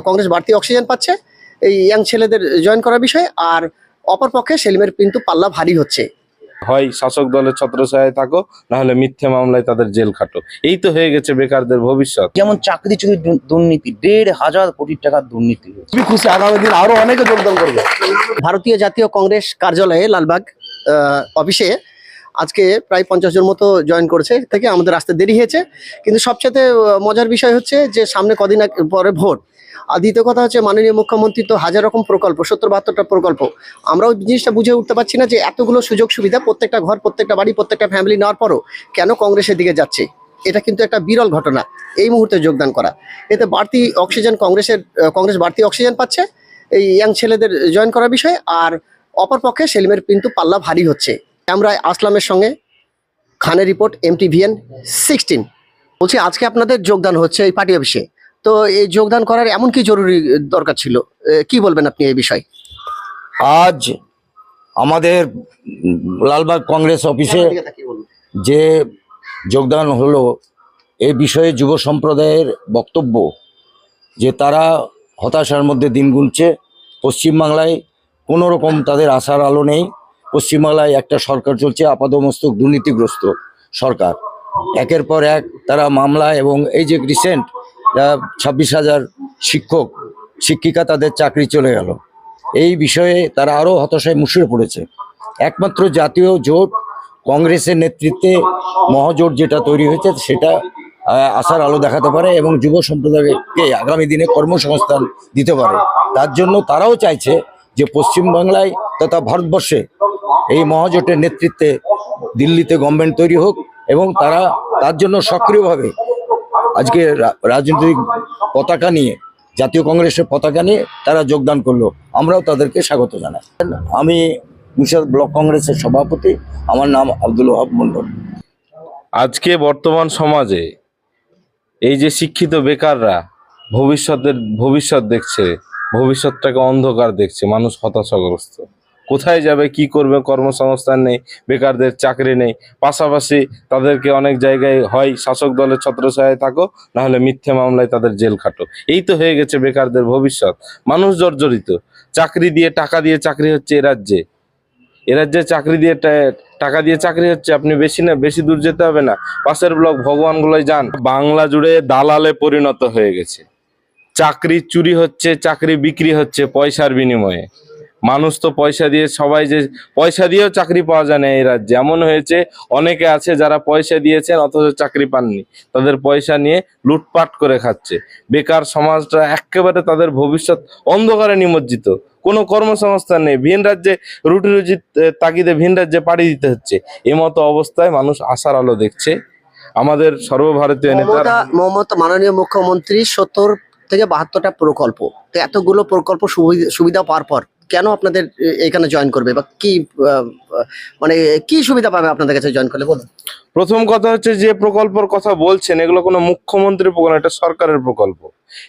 কংগ্রেস বাড়তি অক্সিজেন পাচ্ছে এই ইয়াং ছেলেদের জয়েন করার বিষয়ে আর অপরপক্ষে সেলিমের কিন্তু পাল্লা ভারী হচ্ছে। হয় শাসক দলের ছত্রছায়ায় থাকো না হলে মিথ্যে মামলায় তাদের জেল খাটো। এই তো হয়ে গেছে বেকারদের ভবিষ্যৎ। যেমন চাকরি চুরির দু- দুর্নীতি দেড় হাজার কোটি টাকার দুর্নীতি খুবই খুশি আগামী দিন আরও অনেকে যোগদান করবে। ভারতীয় জাতীয় কংগ্রেস কার্যালয়ে লালবাগ আহ, অফিসে আজকে প্রায় পঞ্চাশ জন মতো জয়েন করেছে থেকে আমাদের আসতে দেরি হয়েছে। কিন্তু সবচেয়ে মজার বিষয় হচ্ছে যে সামনে কদিন পরে ভোট। আর দ্বিতীয় কথা হচ্ছে মাননীয় মুখ্যমন্ত্রী তো হাজার রকম প্রকল্প, সত্তর বাহাত্তরটা প্রকল্প। আমরাও জিনিসটা বুঝে উঠতে পারছি না যে এতগুলো সুযোগ সুবিধা প্রত্যেকটা ঘর, প্রত্যেকটা বাড়ি, প্রত্যেকটা ফ্যামিলি নেওয়ার পরও কেন কংগ্রেসের দিকে যাচ্ছে? এটা কিন্তু একটা বিরল ঘটনা, এই মুহূর্তে যোগদান করা। এতে বাড়তি অক্সিজেন কংগ্রেসের কংগ্রেস বাড়তি অক্সিজেন পাচ্ছে, এই ইয়াং ছেলেদের জয়েন করার বিষয়ে, আর অপরপক্ষে সেলিমের কিন্তু পাল্লা ভারী হচ্ছে। আমরা আসলামের সঙ্গে খানের রিপোর্ট এমটিভিএন সিক্সটিন বলছি, আজকে আপনাদের যোগদান হচ্ছে এই পার্টি অফিসে। তো এই যোগদান করার এমন কি জরুরি দরকার ছিল? কি বলবেন আপনি এই বিষয়ে? আজ আমাদের লালবাগ কংগ্রেস অফিসে যে যোগদান হলো এ বিষয়ে যুব সম্প্রদায়ের বক্তব্য যে তারা হতাশার মধ্যে দিন গুনছে পশ্চিমবাংলায় কোনো রকম তাদের আশার আলো নেই। পশ্চিমবাংলায় একটা সরকার চলছে আপাদমস্তক দুর্নীতিগ্রস্ত সরকার। একের পর এক তারা মামলা এবং এই যে রিসেন্ট ছাব্বিশ হাজার শিক্ষক, শিক্ষিকা তাদের চাকরি চলে গেল। এই বিষয়ে তারা আরও হতাশায় মুষড়ে পড়েছে। একমাত্র জাতীয় জোট কংগ্রেসের নেতৃত্বে মহাজোট যেটা তৈরি হয়েছে, সেটা আশার আলো দেখাতে পারে এবং যুব সম্প্রদায়কে আগামী দিনে কর্মসংস্থান দিতে পারে। তার জন্য তারাও চাইছে যে পশ্চিমবাংলায় তথা ভারতবর্ষে এই মহাজোটের নেতৃত্বে দিল্লিতে গভর্নমেন্ট তৈরি হোক এবং তারা তার জন্য সক্রিয়ভাবে আজকে রাজনৈতিক পতাকা নিয়ে, জাতীয় কংগ্রেসের পতাকা নিয়ে তারা যোগদান করল। আমরাও তাদেরকে স্বাগত জানাই। আমি মুর্শিদাবাদ ব্লক কংগ্রেসের সভাপতি, আমার নাম আব্দুল ওহাব মন্ডল আজকে বর্তমান সমাজে এই যে শিক্ষিত বেকাররা ভবিষ্যতের, ভবিষ্যৎ দেখছে, ভবিষ্যৎটাকে অন্ধকার দেখছে, মানুষ হতাশাগ্রস্ত। কোথায় যাবে, কি করবে, কর্মসংস্থান নেই, বেকারদের চাকরি নেই, পাশাপাশি তাদেরকে অনেক জায়গায় হয়, শাসক দলের ছত্রছায়ায় থাকো না হলে মিথ্যে মামলায় তাদের জেল খাটো। এই তো হয়ে গেছে বেকারদের ভবিষ্যৎ। মানুষ জর্জরিত। চাকরি দিয়ে টাকা দিয়ে চাকরি হচ্ছে এ রাজ্যে। এ রাজ্যে চাকরি দিয়ে টাকা দিয়ে চাকরি হচ্ছে, আপনি বেশি না, বেশি দূর যেতে হবে না। পাশের ব্লক ভগবানগুলোয় যান। বাংলা জুড়ে দালালে পরিণত হয়ে গেছে। চাকরি চুরি হচ্ছে, চাকরি বিক্রি হচ্ছে পয়সার বিনিময়ে। মানুষ তো পয়সা দিয়ে, সবাই যে পয়সা দিয়েও চাকরি পাওয়া যায় না এই রাজ্যে। এমন হয়েছে, অনেকে আছে যারা পয়সা দিয়েছেন, অথচ চাকরি পাননি। তাদের পয়সা নিয়ে লুটপাট করে খাচ্ছে। বেকার সমাজটা একেবারে তাদের ভবিষ্যৎ অন্ধকারে নিমজ্জিত। কোনো কর্মসংস্থান নেই। ভিন রাজ্যে রুটি রুজি তাগিদে ভিন রাজ্যে পাড়ি দিতে হচ্ছে। এই মতো অবস্থায় মানুষ আশার আলো দেখছে। আমাদের সর্বভারতীয় নেতা মমতা মাননীয় মুখ্যমন্ত্রী সত্তর থেকে বাহাত্তরটা প্রকল্প। এতগুলো প্রকল্প সুবিধা পাওয়ার পর কেন আপনাদের এখানে জয়েন করবে? বা কি মানে কি সুবিধা পাবে আপনাদের কাছে জয়েন করলে? বলুন। প্রথম কথা হচ্ছে যে প্রকল্পের কথা বলছেন, এগুলো কোনো মুখ্যমন্ত্রীর প্রকল্প, এটা সরকারের প্রকল্প।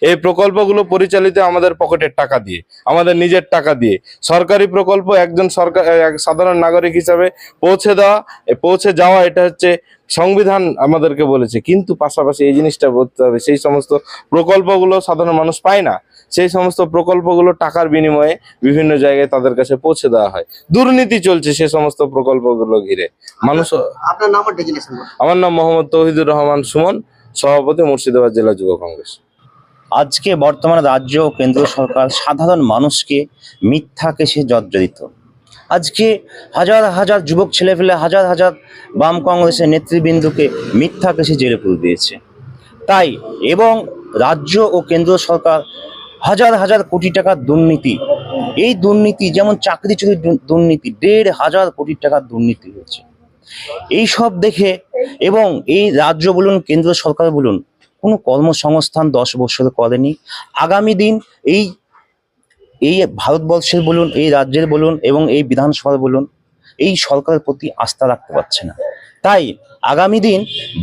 এই প্রকল্পগুলো পরিচালিত আমাদের পকেটের টাকা দিয়ে, আমাদের নিজের টাকা দিয়ে। সরকারি প্রকল্প একজন সরকার সাধারণ নাগরিক হিসাবে পৌঁছে দেওয়া পৌঁছে যাওয়া, এটা হচ্ছে সংবিধান আমাদেরকে বলেছে। কিন্তু পাশাপাশি এই জিনিসটা বলতে হবে, সেই সমস্ত প্রকল্পগুলো সাধারণ মানুষ পায় না। সেই সমস্ত প্রকল্পগুলো টাকার বিনিময়ে বিভিন্ন জায়গায় তাদের কাছে পৌঁছে দেওয়া হয়। দুর্নীতি চলছে সে সমস্ত প্রকল্পগুলো ঘিরে। মানুষ আপনার নাম আমার নাম মোহাম্মদ তৌহিদুর রহমান সুমন সভাপতি মুর্শিদাবাদ জেলা যুব কংগ্রেস। আজকে বর্তমান রাজ্য ও কেন্দ্র সরকার সাধারণ মানুষকে মিথ্যা কেসে জর্জরিত। আজকে হাজার হাজার যুবক ছেলেপেলে হাজার হাজার বাম কংগ্রেসের নেতৃবৃন্দকে মিথ্যা কেসে জেলে পুরে দিয়েছে। তাই এবং রাজ্য ও কেন্দ্র সরকার হাজার হাজার কোটি টাকার দুর্নীতি। এই দুর্নীতি, যেমন চাকরি চুরির দুর্নীতি, দেড় হাজার কোটি টাকার দুর্নীতি হয়েছে। এই সব দেখে এবং এই রাজ্য বলুন, কেন্দ্র সরকার বলুন, কোনো কর্মসংস্থান দশ বছর করেনি। আগামী দিন এই এই ভারতবর্ষের বলুন, এই রাজ্যের বলুন এবং এই বিধানসভার বলুন, এই সরকারের প্রতি আস্থা রাখতে পারছে না। তাই আগামী দিন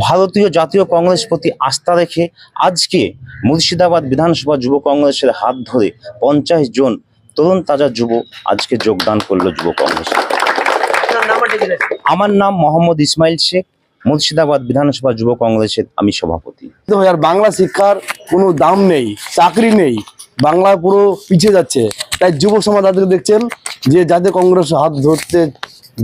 ভারতীয় জাতীয় কংগ্রেস প্রতি আস্থা রেখে আজকে মুর্শিদাবাদ বিধানসভা যুব কংগ্রেসের হাত ধরে পঞ্চাশ জন তরুণ তাজা যুব আজকে যোগদান করল যুব কংগ্রেসে। আমার নাম মোহাম্মদ ইসমাইল শেখ মুর্শিদাবাদ বিধানসভা যুব কংগ্রেসের আমি সভাপতি। আর বাংলা শিক্ষার কোনো দাম নেই চাকরি নেই বাংলা পুরো পিছিয়ে যাচ্ছে। তাই যুব সমাজ আজকে দেখছেন যে যাদের কংগ্রেস হাত ধরতে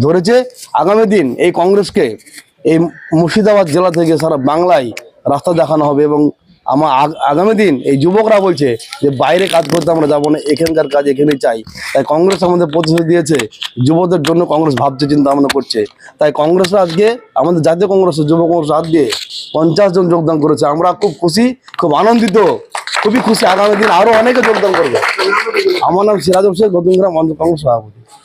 ধরেছে আগামী দিন এই কংগ্রেসকে এই মুর্শিদাবাদ জেলা থেকে সারা বাংলায় রাস্তা দেখানো হবে এবং আমার আগ- আগামী দিন এই যুবকরা বলছে যে বাইরে কাজ করতে আমরা যাব না, এখানকার কাজ এখানেই চাই। তাই কংগ্রেস আমাদের প্রতিশ্রুতি দিয়েছে, যুবদের জন্য কংগ্রেস ভাবছে, চিন্তা ভাবনা করছে। তাই কংগ্রেসরা আজকে, আমাদের জাতীয় কংগ্রেস যুব কংগ্রেস হাত দিয়ে পঞ্চাশ জন যোগদান করেছে। আমরা খুব খুশি, খুব আনন্দিত, খুবই খুশি। আগামী দিন আরও অনেকে যোগদান করবে। আমার নাম সিরাজ হোসেন গৌতমগ্রাম অঞ্চল কংগ্রেস সভাপতি।